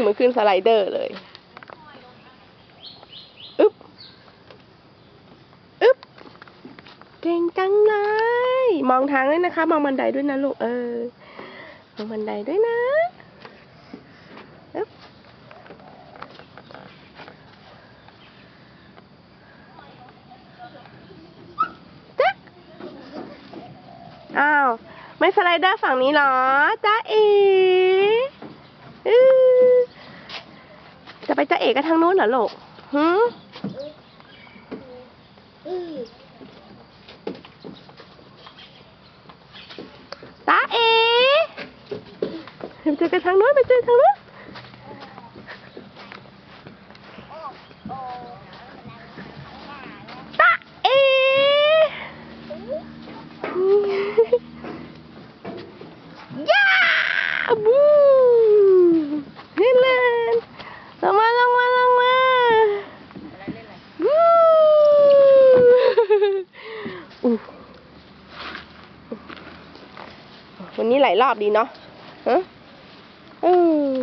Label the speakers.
Speaker 1: เหมือนขึ้นสไลเดอร์เลยอึ๊บอึ๊บเก่งจังเลย มองทางด้วยนะคะ มองบันไดด้วยนะลูก เออ มองบันไดด้วยนะอึ๊บจ๊ะอ้าว ไม่สไลเดอร์ฝั่งนี้หรอ จ๊ะเอ๋อ จะไปจะเอ๋กันทางนู้นเหรอลูกหืม
Speaker 2: อือ
Speaker 1: จ๊ะเอไปเจอกันทางนู้นไปเจอทางนู้น
Speaker 2: โอ้โอ้
Speaker 1: จ๊ะเอย่าบู วันนี้หลายรอบดีเนาะฮะอือ